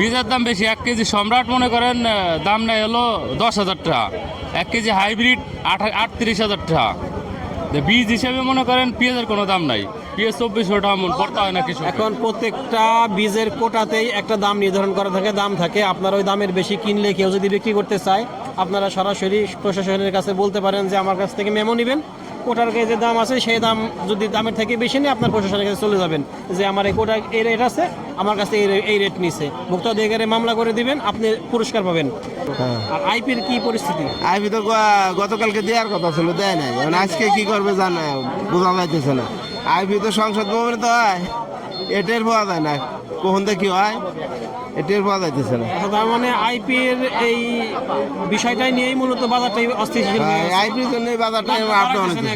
বীজের দাম বেশি, এক কেজি সম্রাট মনে করেন দাম নেয় হলো দশ হাজার টাকা। এক কেজি হাইব্রিড আট, আটত্রিশ হাজার টাকা। বীজ হিসেবে মনে করেন পেঁয়াজের কোনো দাম নাই। পেঁয়াজ চব্বিশশো টাকা মন পড়তে হয় না কিছু। এখন প্রত্যেকটা বীজের কোটাতেই একটা দাম নির্ধারণ করা থাকে, দাম থাকে। আপনারা ওই দামের বেশি কিনলে কেউ যদি বিক্রি করতে চায়, আপনারা সরাসরি প্রশাসনের কাছে বলতে পারেন যে আমার কাছ থেকে মেমো নেবেন। কোটার যে দাম আছে সেই দাম যদি দামের থেকে বেশি নেই আপনার প্রশাসনের কাছে চলে যাবেন। যে আমার এই কোটা এই রেট আছে আমার কাছে এই এই রেট নিছে। ভোক্তা অধিকারে মামলা করে দিবেন আপনি পুরস্কার পাবেন। আর আইপির কি পরিস্থিতি? আইবি তো গতকালকে দেওয়ার কথা ছিল দেয় নাই। আজকে কি করবে জানে বোঝা যাইতেছে না। আইবি তো সংসদ ভবনে তো হয় এটের পাওয়া যায় না। কখন কি হয়? এটের পাওয়া যাইতেছে না। আচ্ছা, তার মানে আইপির এই বিষয়টাই নিয়েই মূলত বাজারটাই অস্থিতিশীল আইপির জন্য বাজারটা আপ ডাউন হচ্ছে।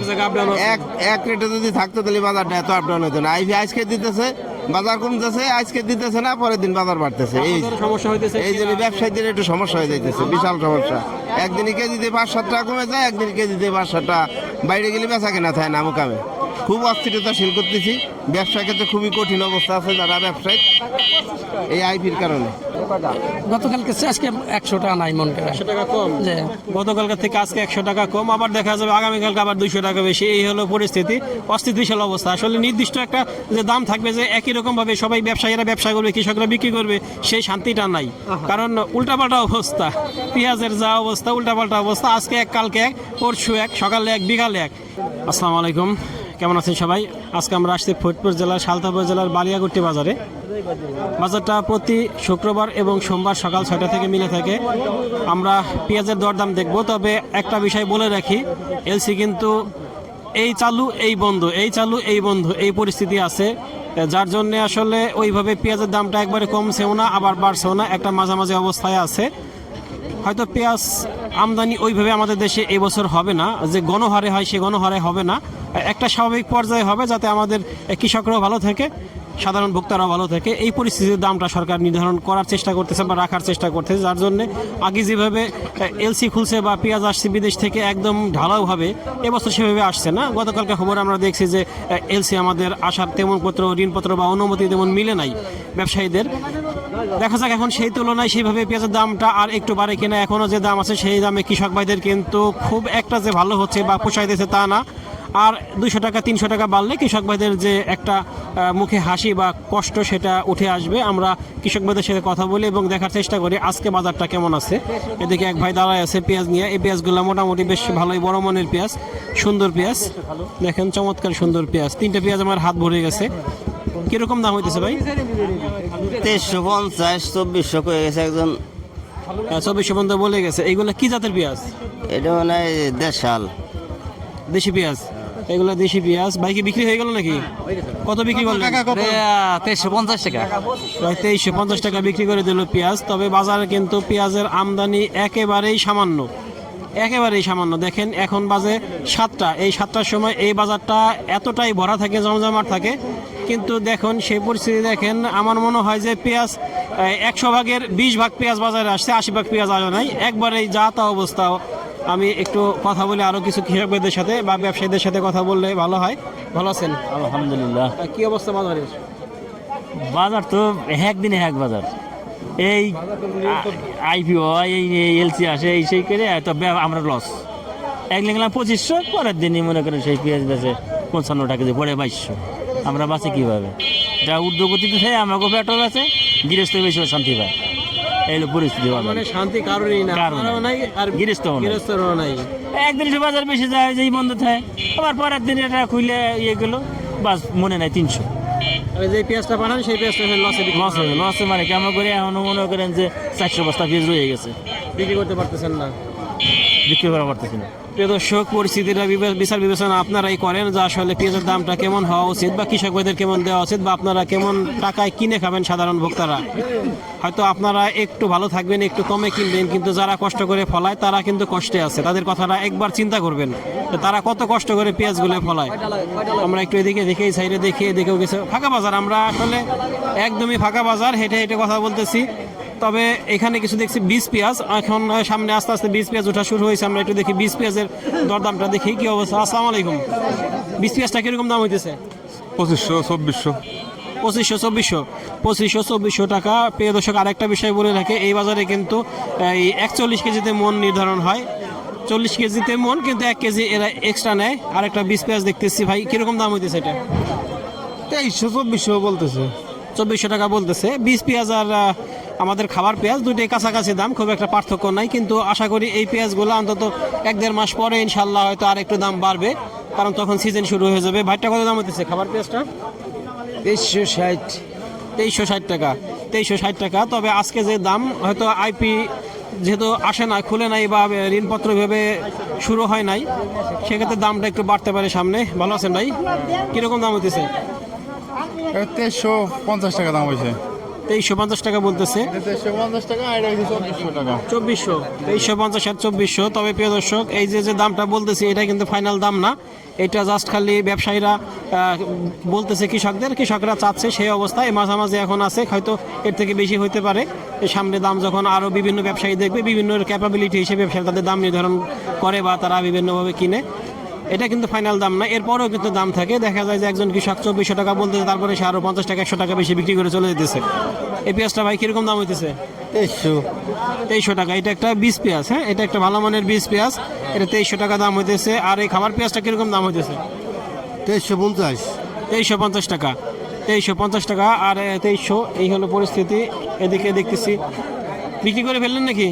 এক এক রেটে যদি থাকতো তাহলে বাজারটা এত আপ ডাউন হতো না। আইপি আজকে দিতেছে বাজার কমতেছে আজকে দিতেছে না পরের দিন বাজার বাড়তেছে। এই সমস্যা হইতেছে এই জন্য ব্যবসায়ীদের একটু সমস্যা হয়ে যাইতেছে বিশাল সমস্যা। একদিনই কেজিতে পাঁচ সাত টাকা কমে যায় একদিন কেজিতে পাঁচ সাত টাকা বাইরে গেলে বেচা কেনা থাকে না মোকামে। খুব অস্থিরতা শিল করতেছি। ব্যবসা ক্ষেত্রে খুবই কঠিন অবস্থা আছে যারা ব্যবসায়ী। এই আইপির কারণে। গতকালকে আজকে একশো টাকা নাই মন করে একশো টাকা কম। গতকালকে থেকে আজকে একশো টাকা কম আবার দেখা যাবে আগামীকালকে আবার দুইশো টাকা বেশি। এই হলো পরিস্থিতি। অস্থিতিশীল অবস্থা। আসলে নির্দিষ্ট একটা যে দাম থাকবে যে একই রকম ভাবে সবাই ব্যবসায়ীরা ব্যবসা করবে কৃষকরা বিক্রি করবে সেই শান্তিটা নাই। কারণ উল্টাপাল্টা অবস্থা। পেঁয়াজের যা অবস্থা উল্টাপাল্টা অবস্থা। আজকে এক কালকে এক পরশু এক সকালে এক বিকালে এক। আসসালামু আলাইকুম। কেমন আছেন সবাই? আজকে আমরা আসছি ফরিদপুর জেলার সালতাপুর জেলার বালিয়াগুট্টি বাজারে। বাজারটা প্রতি শুক্রবার এবং সোমবার সকাল ছয়টা থেকে মিলে থাকে। আমরা পেঁয়াজের দরদাম দেখব, তবে একটা বিষয় বলে রাখি, এলসি কিন্তু এই চালু, এই বন্ধ, এই চালু, এই বন্ধ, এই পরিস্থিতি আছে। যার জন্য আসলে ওইভাবে পেঁয়াজের দামটা একবারে কমছেও না, আবার বাড়ছেও না, একটা মাঝামাঝি অবস্থায় আছে। হয়তো পেঁয়াজ আমদানি ওইভাবে আমাদের দেশে এবছর হবে না, যে গণহারে হয় সে গণহারে হবে না। একটা স্বাভাবিক পর্যায়ে হবে যাতে আমাদের কৃষকরাও ভালো থাকে, সাধারণ ভোক্তারাও ভালো থাকে। এই পরিস্থিতির দামটা সরকার নির্ধারণ করার চেষ্টা করতেছে বা রাখার চেষ্টা করতেছে, যার জন্য আগে যেভাবে এলসি খুলছে বা পেঁয়াজ আসছে বিদেশ থেকে একদম ঢালাওভাবে, এবছর সেভাবে আসছে না। গতকালকে খবর আমরা দেখছি যে এলসি আমাদের আসার তেমন পত্র, ঋণপত্র বা অনুমতি তেমন মিলে নাই ব্যবসায়ীদের। দেখা যাক এখন সেই তুলনায় সেইভাবে পেঁয়াজের দামটা আর একটু বাড়ে কিনা। এখনও যে দাম আছে সেই দামে কৃষক ভাইদের কিন্তু খুব একটা যে ভালো হচ্ছে বা পোষাইতেছে তা না। আর দুইশো টাকা তিনশো টাকা বাড়লে কৃষক ভাইদের যে একটা মুখে হাসি বা কষ্ট সেটা উঠে আসবে। আমরা কৃষক ভাইদের সাথে কথা বলি এবং দেখার চেষ্টা করি আজকে বাজারটা কেমন আছে? এদিকে এক ভাই দাঁড়ায় আছে পেঁয়াজ নিয়ে। এই পেঁয়াজগুলো মোটামুটি বেশ ভালোই বড় মনের পেঁয়াজ সুন্দর পেঁয়াজ। দেখেন চমৎকার সুন্দর পেঁয়াজ। তিনটা পেঁয়াজ আমার হাত ভরে গেছে। কীরকম দাম হইতেছে ভাই? তেইশশো পঞ্চাশ চব্বিশশো হয়ে গেছে একজন। চব্বিশশো পর্যন্ত বলে গেছে। এইগুলো কি জাতের পেঁয়াজ? এটা মানে দেশাল। দেশি পেঁয়াজ? এগুলো দেশি পেঁয়াজ। বাইকে বিক্রি হয়ে গেল নাকি? কত বিক্রি করলেন? তেইশশো পঞ্চাশ টাকা। প্রায় তেইশশো পঞ্চাশ টাকা বিক্রি করে দিল পেঁয়াজ। তবে বাজারে কিন্তু পেঁয়াজের আমদানি একেবারেই সামান্য। একেবারেই সামান্য। দেখেন এখন বাজে সাতটা। এই সাতটার সময় এই বাজারটা এতটাই ভরা থাকে জমজমাট থাকে। কিন্তু দেখুন সেই পরিস্থিতি দেখেন আমার মনে হয় যে পেঁয়াজ একশো ভাগের বিশ ভাগ পেঁয়াজ বাজারে আসছে আশি ভাগ পেঁয়াজ আসে নাই। একবারেই যা তা অবস্থা। আমি একটু কথা বলে আরও কিছু কৃষকদের সাথে বা ব্যবসায়ীদের সাথে কথা বললে ভালো হয়। ভালো আছেন? আলহামদুলিল্লাহ। কি অবস্থা বাজারের? বাজার তো একদিনে এক বাজার। এই আইপিও এই এলসি আসে এই সেই করে তো আমরা লস এক লিখলাম পঁচিশশো পরের দিনই মনে করেন সেই পেঁয়াজ বেচে পঞ্চান্ন টাকা দিয়ে পড়ে বাইশশো। আমরা বাঁচি কীভাবে? যা ঊর্ধ্বগতিতে থাকে আমাকেও পেট্রোল আছে গৃহস্থ বেশি শান্তি পায়। এই পরিস্থিতি। মানে শান্তি কারোরই না নাই আর গৃহস্থও নাই। গৃহস্থরও নাই। একদিন বাজার বেশি যায় যেই বন্ধ থাকে আবার পরের দিন এটা খুলে ইয়ে গেলো বাস মনে নাই তিনশো। যে পেঁয়াজটা পাঠান সেই পেঁয়াজটা লসে লস হয়ে লস মানে কেমন করে এখন মনে করেন যে চারশো বস্তা পেঁয়াজ রয়ে গেছে। বিক্রি করতে পারতেছেন না। বিক্রি করা পারতেছি না। প্রিয় দর্শক পরিস্থিতিটা বিচার বিবেচনা আপনারাই করেন যে আসলে পেঁয়াজের দামটা কেমন হওয়া উচিত বা কৃষক ভাইদের কেমন দেওয়া উচিত বা আপনারা কেমন টাকায় কিনে খাবেন সাধারণ ভোক্তারা। হয়তো আপনারা একটু ভালো থাকবেন, একটু কমে কিনবেন, কিন্তু যারা কষ্ট করে ফলায় তারা কিন্তু কষ্টে আছে। তাদের কথাটা একবার চিন্তা করবেন তারা কত কষ্ট করে পেঁয়াজগুলো ফলায়। আমরা একটু এদিকে দেখে সাইডে দেখে, এদিকেও গেছে ফাঁকা বাজার। আমরা আসলে একদমই ফাঁকা বাজার, হেঁটে হেঁটে কথা বলতেছি। তবে এখানে কিছু দেখছি বিশ পেঁয়াজ। এখন সামনে আস্তে আস্তে বীজ পেঁয়াজ ওঠা শুরু হয়েছে। আমরা একটু দেখি বীজ পেঁয়াজের দরদামটা দেখি কি অবস্থা। আসসালামু আলাইকুম। বিশ পেঁয়াজটা কীরকম দাম হইতেছে? পঁচিশশো চব্বিশশো। পঁচিশশো চব্বিশশো। পঁচিশশো চব্বিশশো টাকা। প্রিয় দর্শক আরেকটা বিষয় বলে রাখে এই বাজারে কিন্তু এই একচল্লিশ কেজিতে মন নির্ধারণ হয়। চল্লিশ কেজিতে মন কিন্তু এক কেজি এরা এক্সট্রা নেয়। আর একটা বিশ পেঁয়াজ দেখতেছি ভাই কীরকম দাম হইতেছে এটা? তেইশশো চব্বিশশো বলতেছে। চব্বিশশো টাকা বলতেছে। বিশ পেঁয়াজ আর আমাদের খাবার পেঁয়াজ দুটোই কাছাকাছি দাম খুব একটা পার্থক্য নাই কিন্তু আশা করি এই পেঁয়াজগুলো অন্তত এক দেড় মাস পরে ইনশাল্লাহ হয়তো আর একটু দাম বাড়বে কারণ তখন সিজন শুরু হয়ে যাবে। ভাইটা কত দাম হতেছে খাবার পেঁয়াজটা? তেইশশো ষাট। তেইশশো ষাট টাকা তেইশশো ষাট টাকা। তবে আজকে যে দাম হয়তো আইপি যেহেতু আসে না খুলে নাই বা ঋণপত্র ভেবে শুরু হয় নাই সেক্ষেত্রে দামটা একটু বাড়তে পারে সামনে। ভালো আছেন ভাই? কীরকম দাম হইতেছে? তেইশশো পঞ্চাশ টাকা দাম হয়েছে তেইশশো পঞ্চাশ টাকা বলতেছে। চব্বিশশো তেইশশো পঞ্চাশ আর চব্বিশশো। তবে প্রিয় দর্শক এই যে যে দামটা বলতেছি এটা কিন্তু ফাইনাল দাম না। এটা জাস্ট খালি ব্যবসায়ীরা বলতেছে কৃষকদের। কৃষকরা চাচ্ছে সেই অবস্থায় মাঝামাঝি এখন আছে হয়তো এর থেকে বেশি হতে পারে। সামনে দাম যখন আরও বিভিন্ন ব্যবসায়ী দেখবে বিভিন্ন ক্যাপাবিলিটি হিসেবে ব্যবসায়ী তাদের দাম নির্ধারণ করে বা তারা বিভিন্নভাবে কিনে। এটা কিন্তু ফাইনাল দাম না। এরপরেও কিন্তু দাম থাকে। দেখা যায় যে একজন কৃষক চব্বিশশো টাকা বলতেছে তারপরে সে আরও পঞ্চাশ টাকা একশো টাকা বেশি বিক্রি করে চলে যেতেছে। এই পেঁয়াজটা ভাই কীরকম দাম হইতেছে? তেইশশো। তেইশশো টাকা। এটা একটা বিষ পেঁয়াজ হ্যাঁ? এটা একটা ভালো মানের বিষ পেঁয়াজ। এটা তেইশশো টাকা দাম হইতেছে। আর এই খাবার পেঁয়াজটা কীরকম দাম হইতেছে? তেইশশো পঞ্চাশ। তেইশশো পঞ্চাশ টাকা। তেইশশো পঞ্চাশ টাকা। আর তেইশশো এই হলো পরিস্থিতি। এদিকে দেখতেছি। বিক্রি করে ফেললেন নাকি?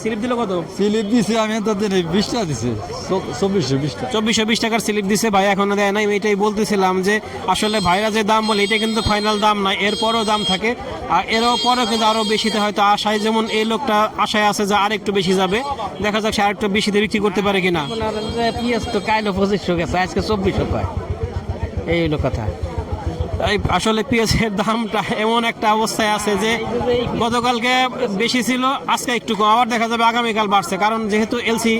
স্লিপ দিল কত? স্লিপ দিছে আমি তাদের বিশটা দিছে চব্বিশশো বিশটা। চব্বিশশো বিশ টাকার স্লিপ দিছে ভাই এখনও দেয় নাই আমি এটাই বলতেছিলাম যে আসলে ভাইরা যে দাম বলে এটা কিন্তু ফাইনাল দাম না এরপরও দাম থাকে আর এরও পরেও কিন্তু আরও বেশিতে হয়তো আশায় যেমন এই লোকটা আশায় আছে যে আরেকটু বেশি যাবে দেখা যাক সে আরেকটু বেশিতে বিক্রি করতে পারে কিনা। পিঁয়াজ তো কাইলো পঁচিশশো গেছে আজকে চব্বিশশো কয়? এই হলো কথা। আসলে পেঁয়াজের দামটা এমন একটা অবস্থায় আছে যে গতকালকে বেশি ছিল, আজকে একটু কম। আবার দেখা যাবে আগামীকাল বাড়ছে, কারণ যেহেতু এলসি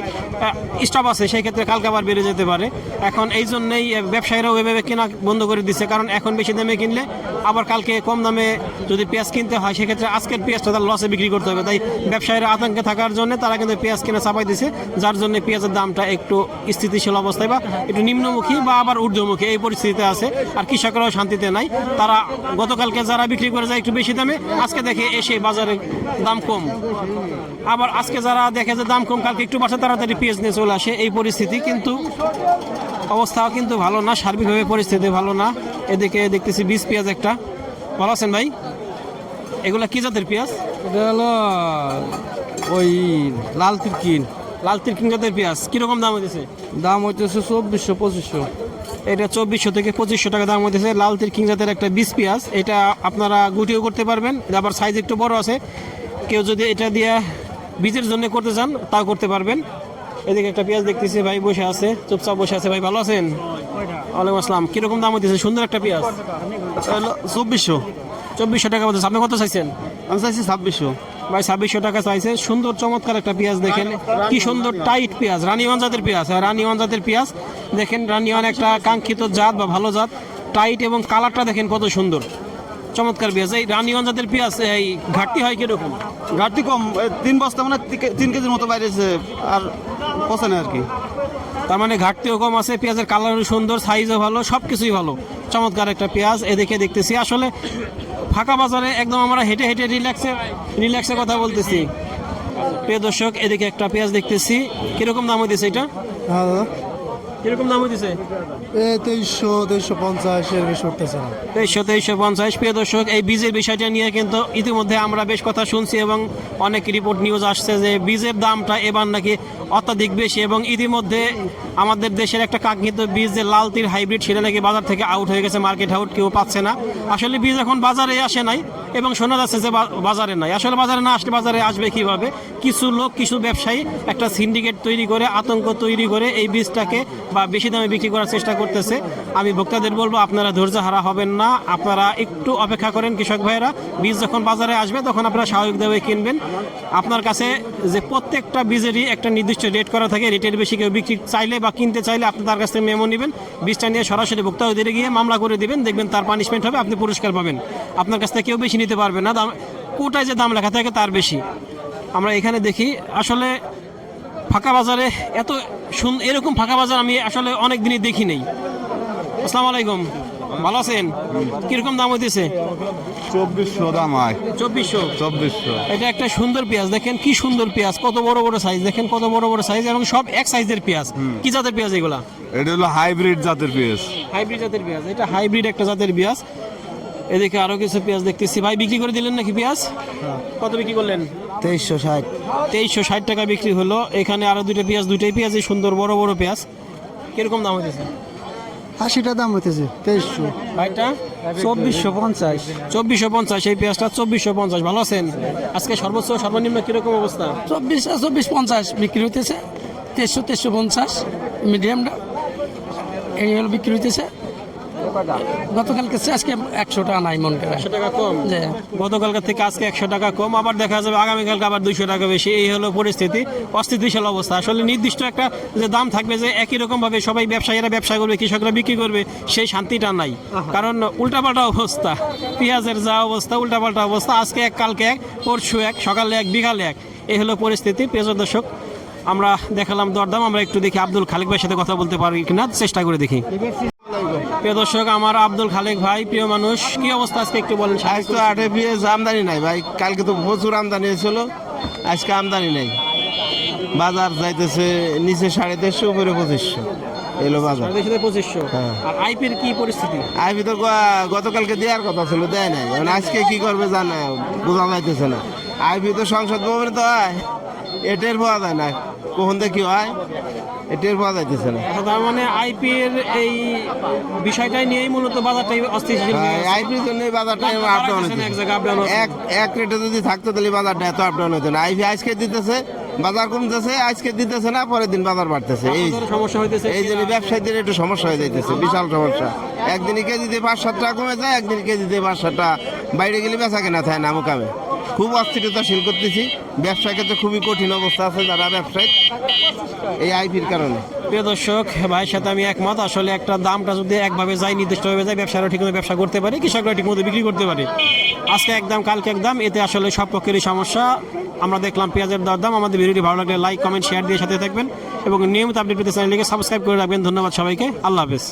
স্টপ আছে, সেই ক্ষেত্রে কালকে আবার বেড়ে যেতে পারে। এখন এই জন্যই ব্যবসায়ীরাও এভাবে কেনা বন্ধ করে দিচ্ছে, কারণ এখন বেশি দামে কিনলে আবার কালকে কম দামে যদি পেঁয়াজ কিনতে হয়, সেক্ষেত্রে আজকের পেঁয়াজটা তার লসে বিক্রি করতে হবে। তাই ব্যবসায়ীরা আতঙ্কে থাকার জন্য তারা কিন্তু পেঁয়াজ কিনে চাপাই দিছে, যার জন্য পেঁয়াজের দামটা একটু স্থিতিশীল অবস্থায় বা একটু নিম্নমুখী বা আবার ঊর্ধ্বমুখী এই পরিস্থিতিতে আছে, আর কৃষকরাও শান্তিতে নাই। তারা গতকালকে যারা বিক্রি করে যায় একটু বেশি দামে, আজকে দেখে এসে বাজারে দাম কম। আবার আজকে যারা দেখে যে দাম কম, কালকে একটু বাড়ছে, তাড়াতাড়ি পেঁয়াজ নিয়ে চলে আসে এই পরিস্থিতি। কিন্তু অবস্থাও কিন্তু ভালো না সার্বিকভাবে পরিস্থিতি ভালো না। এদিকে দেখতেছি বীজ পেঁয়াজ একটা। ভালো আছেন ভাই? এগুলা কি জাতের পেঁয়াজ? এটা হলো ওই লাল তিরকিন। লাল তিরকিং জাতের পেঁয়াজ। কীরকম দাম হইতেছে? দাম হইতেছে চব্বিশশো পঁচিশশো। এটা চব্বিশশো থেকে পঁচিশশো টাকা দাম হইতেছে। লাল তিরকিং জাতের একটা বীজ পেঁয়াজ। এটা আপনারা গুটিও করতে পারবেন আবার সাইজ একটু বড় আছে। কেউ যদি এটা দিয়ে বীজের জন্য করতে চান তাও করতে পারবেন। এদিকে একটা পেঁয়াজ দেখতেছি ভাই বসে আছে চুপচাপ বসে আছে ভাই ভালো আছেন? ওয়ালাইকুম আসসালাম। কীরকম দাম হইতেছে? সুন্দর একটা পেঁয়াজ। চব্বিশশো। চব্বিশশো টাকা বলতেছে। আপনি কত চাইছেন? আমি চাইছি ছাব্বিশশো। ভাই ছাব্বিশশো টাকা চাইছে। সুন্দর চমৎকার একটা পেঁয়াজ দেখেন। কি সুন্দর টাইট পেঁয়াজ। রানীওয়ান জাতের পেঁয়াজ। হ্যাঁ, রানীওয়ান জাতের পেঁয়াজ। দেখেন রানীওয়ান একটা কাঙ্ক্ষিত জাত বা ভালো জাত। টাইট এবং কালারটা দেখেন কত সুন্দর। চমৎকার পেঁয়াজ। এই রানীওয়ান জাতের পেঁয়াজ এই ঘাটতি হয় কীরকম? ঘাটতি কম। তিন বস্তা মানে তিন কেজির মতো বাইরেছে। আর পচে না আর কি। তার মানে ঘাটতিও কম আছে পেঁয়াজের কালারও সুন্দর সাইজও ভালো সব কিছুই ভালো। চমৎকার একটা পেঁয়াজ এদিকে দেখতেছি। আসলে ফাঁকা বাজারে একদম আমরা হেঁটে হেঁটে রিল্যাক্সে রিল্যাক্সে কথা বলতেছি। প্রিয় দর্শক এদিকে একটা পেঁয়াজ দেখতেছি। কীরকম দাম হইতেছে এটা? কীরকম দাম হইতেছে? তেইশশো তেইশশো পঞ্চাশ এর বেশি উঠতেছে না। তেইশশো তেইশশো পঞ্চাশ। প্রিয় দর্শক এই বীজের বিষয়টা নিয়ে কিন্তু ইতিমধ্যে আমরা বেশ কথা শুনছি এবং অনেক রিপোর্ট নিউজ আসছে যে বীজের দামটা এবার নাকি অত্যাধিক বেশি এবং ইতিমধ্যে আমাদের দেশের একটা কাঙ্ক্ষিত বীজ যে লাল তীর হাইব্রিড সেটা নাকি বাজার থেকে আউট হয়ে গেছে মার্কেট আউট কেউ পাচ্ছে না। আসলে বীজ এখন বাজারে আসে নাই। এবং শোনা যাচ্ছে যে বাজারে নাই। আসলে বাজারে না আসলে বাজারে আসবে কীভাবে? কিছু লোক, কিছু ব্যবসায়ী একটা সিন্ডিকেট তৈরি করে, আতঙ্ক তৈরি করে এই বীজটাকে বা বেশি দামে বিক্রি করার চেষ্টা করতেছে। আমি ভোক্তাদের বলব, আপনারা ধৈর্য হারা হবেন না। আপনারা একটু অপেক্ষা করেন, কৃষক ভাইয়েরা। বীজ যখন বাজারে আসবে, তখন আপনারা স্বাভাবিকভাবে কিনবেন। আপনার কাছে যে প্রত্যেকটা বীজেরই একটা নির্দিষ্ট রেট করা থাকে রেটের বেশি কেউ বিক্রি চাইলে বা কিনতে চাইলে আপনি তার কাছ থেকে মেমো নেবেন। বীজটা নিয়ে সরাসরি ভোক্তা গিয়ে মামলা করে দিবেন, দেখবেন তার পানিশমেন্ট হবে, আপনি পুরস্কার পাবেন। আপনার কাছ থেকে কেউ বেশি নিতে পারবে না। দাম কোটায় যে দাম লেখা থাকে তার বেশি। আমরা এখানে দেখি আসলে ফাঁকা বাজারে এত এরকম ফাঁকা বাজার আমি আসলে অনেক দিনই দেখি নেই। আসসালামু আলাইকুম। ভালো আছেন? কীরকম দাম হইতেছে? চব্বিশশো দাম হয়। চব্বিশশো। চব্বিশশো। এটা একটা সুন্দর পেঁয়াজ। দেখেন কি সুন্দর পেঁয়াজ। কত বড় বড় সাইজ দেখেন কত বড় বড় সাইজ এবং সব এক সাইজের পেঁয়াজ। কি জাতের পেঁয়াজ এগুলা? এটা হলো হাইব্রিড জাতের পেঁয়াজ। হাইব্রিড জাতের পেঁয়াজ। এটা হাইব্রিড একটা জাতের পেঁয়াজ। এদিকে আরও কিছু পেঁয়াজ দেখতেছি। ভাই বিক্রি করে দিলেন নাকি পেঁয়াজ? কত বিক্রি করলেন? তেইশশো ষাট। তেইশশো ষাট টাকা বিক্রি হলো। এখানে আরও দুটো পেঁয়াজ দুটোই পেঁয়াজই সুন্দর বড় বড় পেঁয়াজ। কীরকম দাম হইতেছে? আশিটা দাম হইতেছে তেইশশো। ভাইটা? চব্বিশশো পঞ্চাশ। চব্বিশশো পঞ্চাশ এই পেঁয়াজটা চব্বিশশো পঞ্চাশ। ভালো আছেন? আজকে সর্বোচ্চ সর্বনিম্ন কীরকম অবস্থা? চব্বিশ চব্বিশ পঞ্চাশ বিক্রি হইতেছে তেইশশো তেইশশো পঞ্চাশ মিডিয়ামটা এই হলো বিক্রি হইতেছে। গতকালকে আজকে একশো টাকা নাই মন করে। একশো টাকা কম? যে গতকালকে থেকে আজকে একশো টাকা কম আবার দেখা যাবে আগামীকালকে আবার দুইশো টাকা বেশি। এই হলো পরিস্থিতি অস্থিতিশীল অবস্থা। আসলে নির্দিষ্ট একটা যে দাম থাকবে যে একই রকম ভাবে সবাই ব্যবসায়ীরা ব্যবসা করবে কৃষকরা বিক্রি করবে সেই শান্তিটা নাই। কারণ উল্টাপাল্টা অবস্থা পেঁয়াজের যা অবস্থা উল্টাপাল্টা অবস্থা আজকে এক কালকে এক পরশু এক সকালে এক বিকালে এক। এই হলো পরিস্থিতি। পেঁয়াজ দর্শক আমরা দেখালাম দরদাম আমরা একটু দেখি আব্দুল খালিক ভাইয়ের সাথে কথা বলতে পারি কিনা চেষ্টা করে দেখি। প্রিয় দর্শক আমার আব্দুল খালেক ভাই প্রিয় মানুষ কি অবস্থা আজকে একটু বলেন আজ তো আটে পিএস আমদানি নাই ভাই কালকে তো প্রচুর আমদানি হয়েছিল আজকে আমদানি নাই। বাজার যাইতেছে নিচে সাড়ে দেড়শো উপরে পঁচিশশো এলো বাজার। পঁচিশশো। হ্যাঁ। আর আইপির কি পরিস্থিতি? আইবি তো গতকালকে দেওয়ার কথা ছিল দেয় নাই। এখন আজকে কি করবে জানে বোঝা যাইতেছে না। আইবি তো সংসদ ভবনে তো হয় এটের পাওয়া যায় না। কখন কি হয়? এটের পাওয়া যাইতেছে না। তার মানে আইপিএর এই বিষয়টাই নিয়েই মূলত বাজারটাই অস্থিতিশীল হয়ে। আইপির জন্য বাজারটা দাম আপ ডাউন বাড়াইতেছে না, এক জায়গায় up হচ্ছে। এক এক রেটে যদি থাকতো তাহলে বাজারটা এত আপ ডাউন হতো না আইপি আজকে দিতেছে বাজার কমতেছে আজকে দিতেছে না পরের দিন বাজার বাড়তেছে। এই সমস্যা হইতেছে এই জন্য ব্যবসায়ীদের একটু সমস্যা হয়ে যাইতেছে বিশাল সমস্যা। একদিন কেজিতে পাঁচ সাত টাকা কমে যায় একদিন কেজিতে পাঁচ সাত টাকা বাইরে গেলে বেচা কেনা থাকে না মোকামে। খুব অস্থিরতা শিল করতেছি। ব্যবসার ক্ষেত্রে খুবই কঠিন অবস্থা আছে যারা ব্যবসায়ী এই আইপির কারণে। প্রিয় দর্শক, ভাইয়ের সাথে আমি একমত। আসলে একটা দামটা যদি একভাবে যায়, নির্দিষ্টভাবে যায় ব্যবসায়ীরা ঠিকমতো ব্যবসা করতে পারে কৃষকরা ঠিকমতো বিক্রি করতে পারে। আজকে একদম, কালকে একদম, এতে আসলে সব পক্ষেরই সমস্যা। আমরা দেখলাম পেঁয়াজের দরদাম। আমাদের ভিডিওটি ভালো লাগলে লাইক কমেন্ট শেয়ার দিয়ে সাথে থাকবেন। এবং নিয়মিত আপডেট পেতে চ্যানেলটিকে সাবস্ক্রাইব করে রাখবেন। ধন্যবাদ সবাইকে। আল্লাহ হাফেজ।